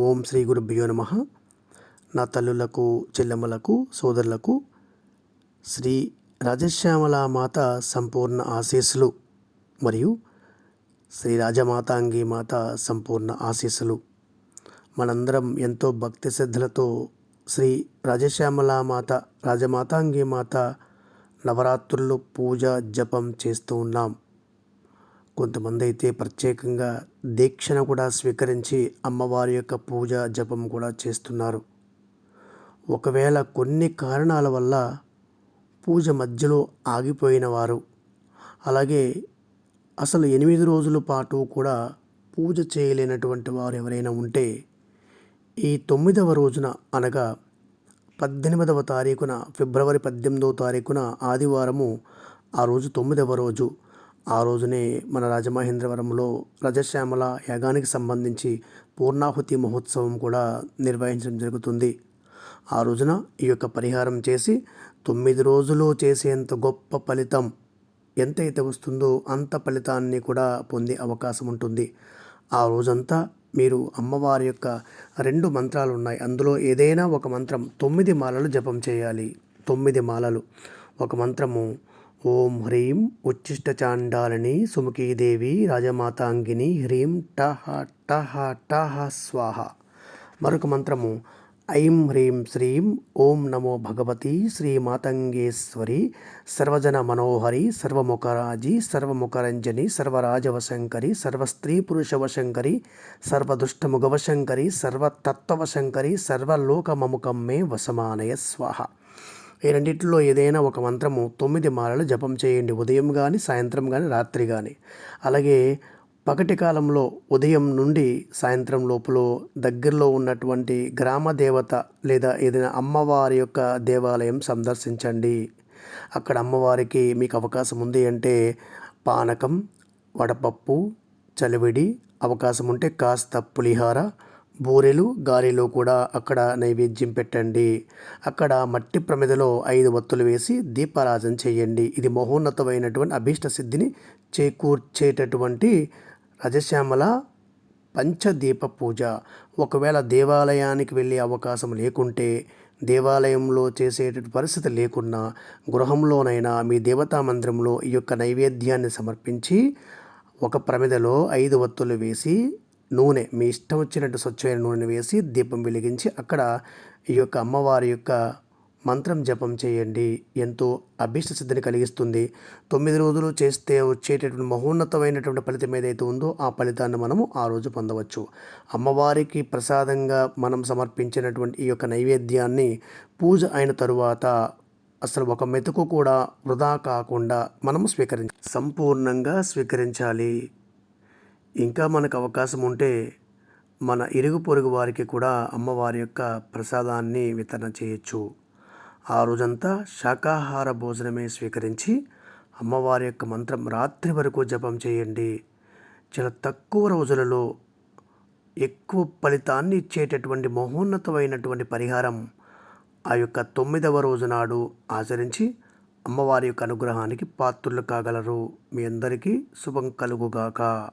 ఓం శ్రీ గురుభ్యో నమ. నా తల్లులకు చెల్లెమ్మలకు సోదరులకు శ్రీ రాజశ్యామల మాత సంపూర్ణ ఆశీస్సులు మరియు శ్రీ రాజమాతాంగి మాత సంపూర్ణ ఆశీస్సులు. మనందరం ఎంతో భక్తి శ్రద్ధలతో శ్రీ రాజశ్యామల మాత రాజమాతాంగి మాత నవరాత్రులు పూజ జపం చేస్తూ ఉన్నాం. కొంతమంది అయితే ప్రత్యేకంగా దీక్షణ కూడా స్వీకరించి అమ్మవారి యొక్క పూజ జపం కూడా చేస్తున్నారు. ఒకవేళ కొన్ని కారణాల వల్ల పూజ మధ్యలో ఆగిపోయిన వారు అలాగే అసలు ఎనిమిది రోజుల పాటు కూడా పూజ చేయలేనటువంటి వారు ఎవరైనా ఉంటే ఈ తొమ్మిదవ రోజున అనగా పద్దెనిమిదవ తారీఖున ఫిబ్రవరి పద్దెనిమిదవ తారీఖున ఆదివారము ఆ రోజు తొమ్మిదవ రోజు ఆ రోజునే మన రాజమహేంద్రవరంలో రజశ్యామల యాగానికి సంబంధించి పూర్ణాహుతి మహోత్సవం కూడా నిర్వహించడం జరుగుతుంది. ఆ రోజున ఈ యొక్క పరిహారం చేసి తొమ్మిది రోజులు చేసేంత గొప్ప ఫలితం ఎంతైతే వస్తుందో అంత ఫలితాన్ని కూడా పొందే అవకాశం ఉంటుంది. ఆ రోజంతా మీరు అమ్మవారి యొక్క రెండు మంత్రాలు ఉన్నాయి. అందులో ఏదైనా ఒక మంత్రం తొమ్మిది మాలలు జపం చేయాలి. తొమ్మిది మాలలు. ఒక మంత్రము ఓం హ్రీం ఉచ్చిష్ట చాండాలని సుముఖీదేవి రాజమాతాంగిని హ్రీం టహ టహ టహ స్వాహ. మరొక మంత్రము ఐం హ్రీం శ్రీం ఓం నమో భగవతి శ్రీ మాతంగేశ్వరి సర్వజన మనోహరి సర్వముఖరాజి సర్వముఖరంజని సర్వరాజవశంకరి సర్వస్త్రీ పురుషవశంకరి సర్వదుష్టముగవశంకరి సర్వతత్వవశంకరి సర్వలోకమముఖం మే వసమానయ స్వాహ. ఈ రెండింటిలో ఏదైనా ఒక మంత్రము తొమ్మిది మాలలు జపం చేయండి. ఉదయం కానీ సాయంత్రం కానీ రాత్రి కానీ అలాగే పగటి కాలంలో ఉదయం నుండి సాయంత్రం లోపల దగ్గరలో ఉన్నటువంటి గ్రామ దేవత లేదా ఏదైనా అమ్మవారి యొక్క దేవాలయం సందర్శించండి. అక్కడ అమ్మవారికి మీకు అవకాశం ఉంది అంటే పానకం వడపప్పు చలివిడి అవకాశం ఉంటే కాస్త పులిహార బూరెలు గారెలు కూడా అక్కడ నైవేద్యం పెట్టండి. అక్కడ మట్టి ప్రమిదలో ఐదు వత్తులు వేసి దీపారాధన చేయండి. ఇది మహోన్నతమైనటువంటి అభీష్ట సిద్ధిని చేకూర్చేటటువంటి రజశ్యామల పంచదీప పూజ. ఒకవేళ దేవాలయానికి వెళ్ళే అవకాశం లేకుంటే దేవాలయంలో చేసేటటువంటి పరిస్థితి లేకున్నా గృహంలోనైనా మీ దేవతా మందిరంలో ఈ యొక్క నైవేద్యాన్ని సమర్పించి ఒక ప్రమిదలో ఐదు వత్తులు వేసి నూనె మీ ఇష్టం వచ్చినట్టు స్వచ్ఛమైన నూనెను వేసి దీపం వెలిగించి అక్కడ ఈ యొక్క అమ్మవారి యొక్క మంత్రం జపం చేయండి. ఎంతో అభీష్ట సిద్ధిని కలిగిస్తుంది. తొమ్మిది రోజులు చేస్తే వచ్చేటటువంటి మహోన్నతమైనటువంటి ఫలితం ఏదైతే ఉందో ఆ ఫలితాన్ని మనము ఆ రోజు పొందవచ్చు. అమ్మవారికి ప్రసాదంగా మనం సమర్పించినటువంటి ఈ యొక్క నైవేద్యాన్ని పూజ అయిన తరువాత అసలు ఒక మెతుకు కూడా వృధా కాకుండా మనము స్వీకరించ సంపూర్ణంగా స్వీకరించాలి. ఇంకా మనకు అవకాశం ఉంటే మన ఇరుగు పొరుగు వారికి కూడా అమ్మవారి యొక్క ప్రసాదాన్ని వితరణ చేయొచ్చు. ఆ రోజంతా శాకాహార భోజనమే స్వీకరించి అమ్మవారి యొక్క మంత్రం రాత్రి వరకు జపం చేయండి. చాలా తక్కువ రోజులలో ఎక్కువ ఫలితాన్ని ఇచ్చేటటువంటి మహోన్నతమైనటువంటి పరిహారం ఆ యొక్క తొమ్మిదవ రోజు నాడు ఆచరించి అమ్మవారి యొక్క అనుగ్రహానికి పాత్రులు కాగలరు. మీ అందరికీ శుభం కలుగుగాక.